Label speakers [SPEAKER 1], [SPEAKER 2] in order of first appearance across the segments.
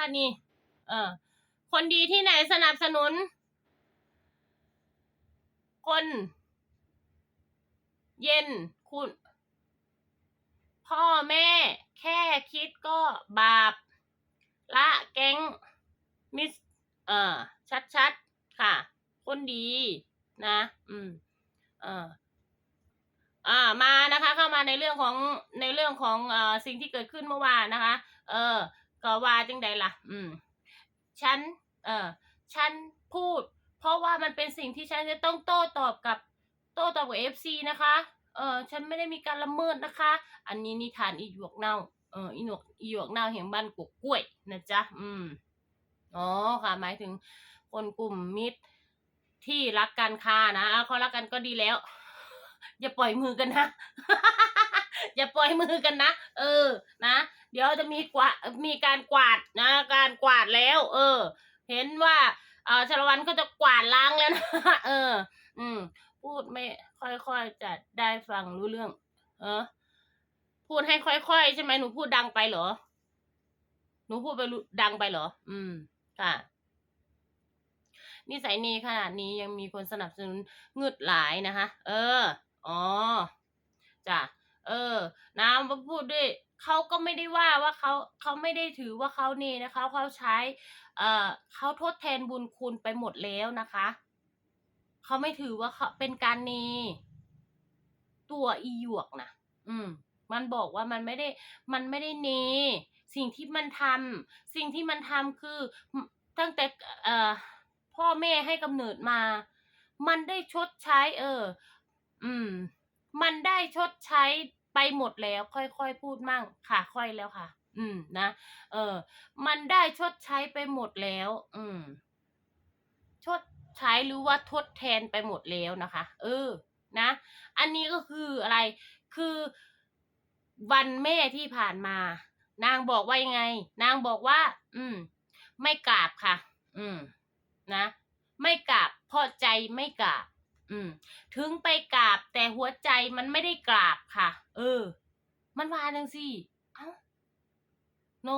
[SPEAKER 1] บัดนี้เออ คนดีที่ไหนสนับสนุน คน เย็นคุณ พ่อแม่ แค่คิดก็บาป ละแก๊ง มิส เออชัดๆ ค่ะ คนดี นะ อืม เอออ่ามานะคะเข้ามาในเรื่องของในเรื่องของเอ่อสิ่งที่เกิดขึ้นเมื่อวานนะคะ เออ ก็ว่าจังใดล่ะ อืม ฉัน เออฉันพูด เพราะว่ามันเป็นสิ่งที่ฉันจะต้องโต้ตอบกับ โต้ตอบกับเอฟซีนะคะ เออฉันไม่ได้มีการละเมิดนะคะ อันนี้นิทานอีหยวกเน่า เอออีหนวกอีหยวกเน่าแห่งบ้านกกกล้วยนะจ๊ะ อืม อ๋อค่ะ หมายถึงคนกลุ่มมิตรที่รักกันค่ะนะอะเขารักกันก็ดีแล้ว อย่าปล่อยมือกันนะ อย่าปล่อยมือกันนะ เออ นะ เดี๋ยวจะมีกวาดมีการกวาดนะ การกวาดแล้ว เออ เห็นว่าเออชละวันก็จะกวาดล้างแล้วนะ เออ อืม พูดไม่ค่อยๆจะได้ฟังรู้เรื่อง เออ พูดให้ค่อยๆใช่ไหมหนูพูดดังไปเหรอ หนูพูดไปดังไปเหรอ อืม ค่ะนิสัยนี้ขนาดนี้ยังมีคนสนับสนุนงึดหลายนะคะ เออ อ๋อ จ้ะ เออ นะมาพูดด้วยเขาก็ไม่ได้ว่าว่าเขาเขาไม่ได้ถือว่าเขานี่นะคะเขาใช้เอ่อเขาทดแทนบุญคุณไปหมดแล้วนะคะเขาไม่ถือว่าเขาเป็นการเนตัวอีหยวกนะอืม มันบอกว่ามันไม่ได้ มันไม่ได้เนสิ่งที่มันทำสิ่งที่มันทำคือตั้งแต่เอ่อพ่อแม่ให้กำเนิดมา มันได้ชดใช้ เออ อืม มันได้ชดใช้ ไปหมดแล้วค่อยๆพูดมั่งค่ะค่อยแล้วค่ะ อืมนะเออ มันได้ชดใช้ไปหมดแล้ว อืม ชดใช้หรือว่าทดแทนไปหมดแล้วนะคะ เออ นะ อันนี้ก็คืออะไร คือวันแม่ที่ผ่านมา นางบอกว่ายังไง นางบอกว่า อืม ไม่กราบค่ะ อืม นะ ไม่กราบเพราะใจไม่กราบ อืม ถึงไปกราบแต่หัวใจมันไม่ได้กราบค่ะ เออ มันว่าจังสิเอ้าโน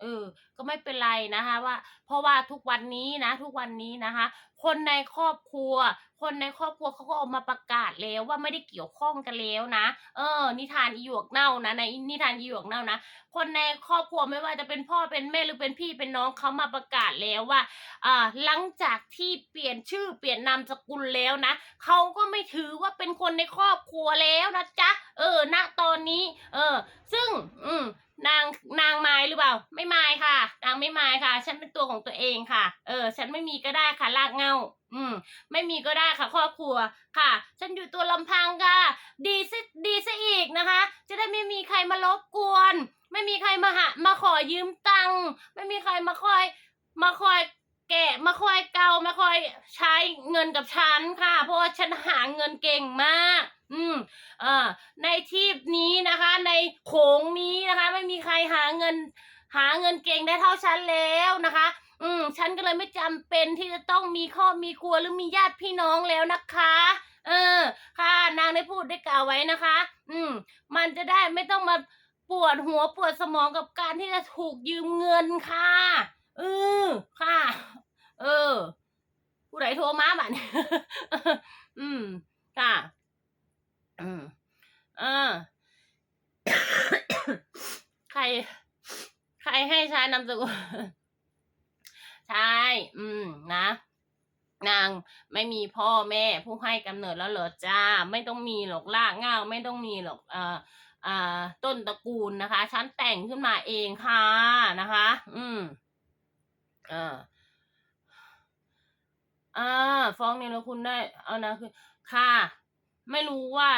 [SPEAKER 1] เออ ก็ไม่เป็นไรนะคะว่า เพราะว่าทุกวันนี้นะ ทุกวันนี้นะคะ คนในครอบครัว คนในครอบครัวเขาก็ออกมาประกาศแล้วว่าไม่ได้เกี่ยวข้องกันแล้วนะ เออ นิทานอีหยวกเน่านะในนิทานอีหยวกเน่านะ คนในครอบครัวไม่ว่าจะเป็นพ่อเป็นแม่หรือเป็นพี่เป็นน้องเขามาประกาศแล้วว่าอ่าหลังจากที่เปลี่ยนชื่อเปลี่ยนนามสกุลแล้วนะเขาก็ไม่ถือว่าเป็นคนในครอบครัวแล้วนะจ๊ะ เออ ณ ตอนนี้ เออ ซึ่ง อืม นางนางไม้หรือเปล่า ไม่ไม้ค่ะ นางไม่ไม้ค่ะ ฉันเป็นตัวของตัวเองค่ะ เออ ฉันไม่มีก็ได้ค่ะลากเงาอืม ไม่มีก็ได้ค่ะครอบครัวค่ะ ฉันอยู่ตัวลำพังค่ะ ดีซะดีซะอีกนะคะ จะได้ไม่มีใครมารบกวน ไม่มีใครมาหามาขอยืมตังค์ไม่มีใครมาคอย มาคอยแกะมาคอยเกามาคอยใช้เงินกับฉันค่ะ เพราะว่าฉันหาเงินเก่งมาก อืมเอ่อในที่นี้นะคะ ในโขงนี้นะคะ ไม่มีใครหาเงิน หาเงินเก่งได้เท่าฉันแล้วนะคะ อืม ฉันก็เลยไม่จำเป็นที่จะต้องมีครอบมีครัวหรือมีญาติพี่น้องแล้วนะคะ เออ ค่ะ นางได้พูดได้กล่าวไว้นะคะ อืม มันจะได้ไม่ต้องมาปวดหัวปวดสมองกับการที่จะถูกยืมเงินค่ะเออค่ะ เออ ผู้ใดโทรมาบัดนี้อืม ค่ะ อืมเออใคร ใครให้ใช้นามสกุลใช่อืม นะ นางไม่มีพ่อแม่ผู้ให้กำเนิดแล้วเหรอจ้า ไม่ต้องมีหรอกลากเงาไม่ต้องมีหรอก เอ่ออ่าต้นตระกูลนะคะฉันแต่งขึ้นมาเองค่ะนะคะ อืมเอออ่าฟ้องเนี่ยแล้วคุณได้ เอานะคือค่ะ ไม่รู้ว่า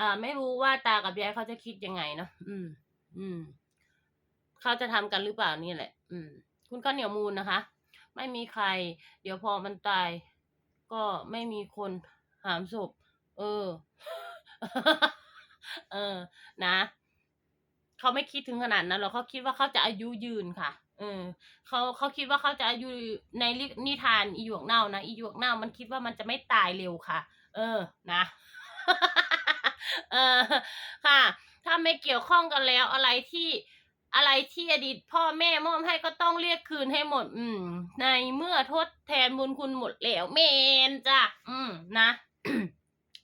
[SPEAKER 1] อ่าไม่รู้ว่าตากับยายเขาจะคิดยังไงเนาะอืม อืม เขาจะทำกันหรือเปล่านี่แหละ อืม คุณข้าวเหนียวมูลนะคะ ไม่มีใคร เดี๋ยวพอมันตาย ก็ไม่มีคนหามศพ เออ เออ นะเขาไม่คิดถึงขนาดนั้นหรอกเขาคิดว่าเขาจะอายุยืนค่ะ เออเขาเขาคิดว่าเขาจะอายุในนิทานอีหยวกเน่านะอีหยวกเน่ามันคิดว่ามันจะไม่ตายเร็วค่ะ เออ นะ เออค่ะ ถ้าไม่เกี่ยวข้องกันแล้วอะไรที่อะไรที่อดีตพ่อแม่มอบให้ก็ต้องเรียกคืนให้หมด อืม ในเมื่อทดแทนบุญคุณหมดแล้วเมนจ้ะอืมนะ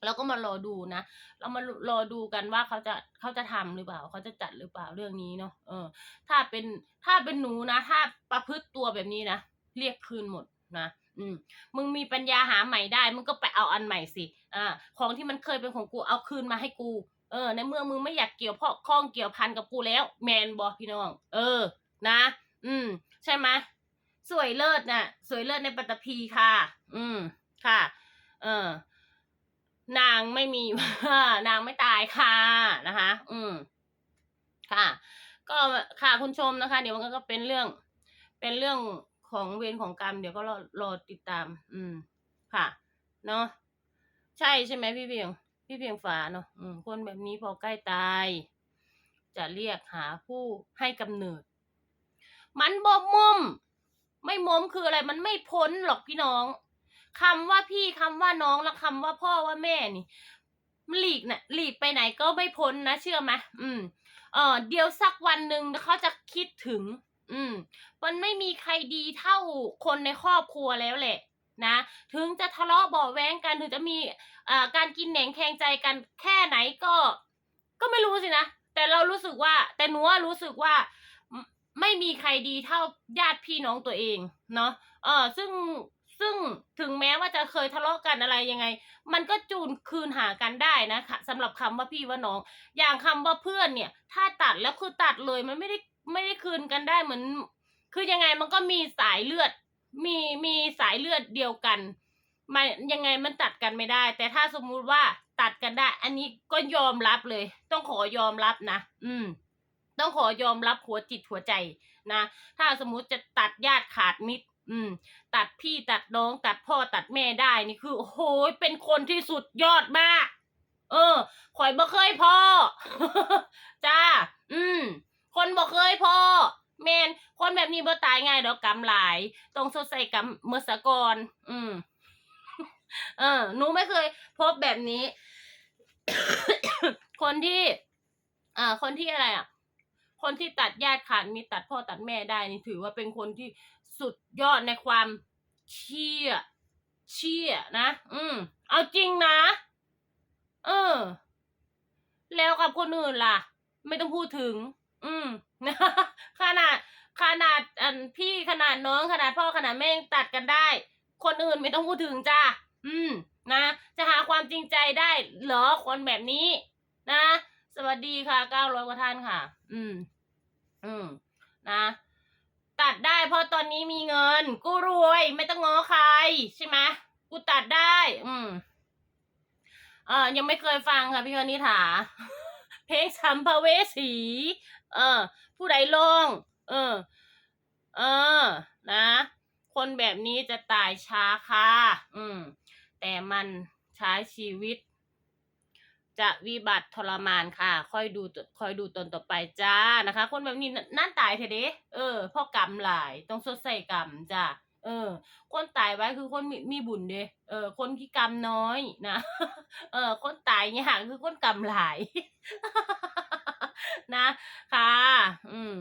[SPEAKER 1] เราก็มารอดูนะ เรามารอดูกันว่าเขาจะเขาจะทำหรือเปล่า เขาจะจัดหรือเปล่าเรื่องนี้เนาะ เออ ถ้าเป็นถ้าเป็นหนูนะ ถ้าประพฤติตัวแบบนี้นะ เรียกคืนหมดนะ อืมมึงมีปัญญาหาใหม่ได้ มึงก็ไปเอาอันใหม่สิ อ่า ของที่มันเคยเป็นของกูเอาคืนมาให้กู เออ ในเมื่อมึงไม่อยากเกี่ยวพ่อข้องเกี่ยวพันกับกูแล้ว แมนบอพี่น้อง เออ นะ อืม ใช่ไหมสวยเลิศน่ะ สวยเลิศในปัตตภีค่ะ อืม ค่ะ เออ นางไม่มี นางไม่ตายค่ะนะคะ อืม ค่ะ ก็ค่ะคุณชมนะคะ เดี๋ยวมันก็เป็นเรื่อง เป็นเรื่อง ของเวรของกรรมเดี๋ยวก็รอรอติดตาม อืม ค่ะ เนาะใช่ใช่ไหมพี่เพียง พี่เพียงฝาเนาะอืมคนแบบนี้พอใกล้ตาย จะเรียกหาผู้ให้กำเนิด มันบ่มุมไม่มุมคืออะไร มันไม่พ้นหรอกพี่น้องคำว่าพี่คำว่าน้องและคำว่าพ่อว่าแม่นี่มันหลีกน่ะหลีกไปไหนก็ไม่พ้นนะ เชื่อไหมอืม เออเดี๋ยวสักวันหนึ่งเขาจะคิดถึง อืม มันไม่มีใครดีเท่าคนในครอบครัวแล้วแหละนะ ถึงจะทะเลาะเบาะแว้งกันถึงจะมีอ่าการกินแหนงแคงใจกันแค่ไหนก็ ก็ไม่รู้สินะ แต่เรารู้สึกว่า แต่หนูรู้สึกว่าไม่ไม่มีใครดีเท่าญาติพี่น้องตัวเอง เนาะ เออซึ่งซึ่งถึงแม้ว่าจะเคยทะเลาะกันอะไรยังไง มันก็จูนคืนหากันได้นะคะสำหรับคำว่าพี่ว่าน้อง อย่างคำว่าเพื่อนเนี่ย ถ้าตัดแล้วคือตัดเลยมันไม่ได้ ไม่ได้คืนกันได้เหมือน คือยังไงมันก็มีสายเลือด มีมีสายเลือดเดียวกันมันยังไงมันตัดกันไม่ได้ แต่ถ้าสมมุติว่าตัดกันได้ อันนี้ก็ยอมรับเลย ต้องขอยอมรับนะอืม ต้องขอยอมรับหัวจิตหัวใจนะถ้าสมมุติจะตัดญาติขาดมิตร อืม ตัดพี่ตัดน้อง ตัดพ่อตัดแม่ได้นี่คือ โอ้โหเป็นคนที่สุดยอดมาก เออข่อยบ่เคยพ่อ จ้า อืม คนบ่เคยพ่อแมนคนแบบนี้บ่ตายง่ายดอกกำหลายต้องสดใส่กำเมื่อสะกอนอืมเออหนูไม่เคยพบแบบนี้ คนที่อ่าคนที่อะไรอะ คนที่ตัดญาติขาดมีตัดพ่อตัดแม่ได้นี่ถือว่าเป็นคนที่สุดยอดในความเชี่ยเชี่ยนะ อืม เอาจริงนะ เออ แล้วกับคนอื่นล่ะ ไม่ต้องพูดถึง อืมขนาดขนาดอันพี่ขนาดน้องขนาดพ่อขนาดแม่งตัดกันได้ คนอื่นไม่ต้องพูดถึงจ้าอืม นะ จะหาความจริงใจได้เหรอคนแบบนี้ นะ สวัสดีค่ะเก้าร้อยกว่าท่านค่ะ อืม อืม นะ ตัดได้เพราะตอนนี้มีเงิน กูรวยไม่ต้องง้อใคร ใช่ไหมกูตัดได้ อืม เออยังไม่เคยฟังค่ะพี่คณิษฐาเพลงสัมภเวสี เออ ผู้ใดลง เออ เออ นะ คนแบบนี้จะตายช้าค่ะ อืม แต่มันใช้ชีวิต จะวิบัติทรมานค่ะ ค่อยดูคอยดูตนต่อไปจ้านะคะ คนแบบนี้นั่นตายเถอะเด้เออพ่อกรรมหลายต้องสดใส่กรรมจ้าเออ คนตายไว้คือคนมีมีบุญเด้เออ คนที่กรรมน้อยนะ เออ คนตายเนี่ยคือคนกรรมหลาย นะค่ะอืม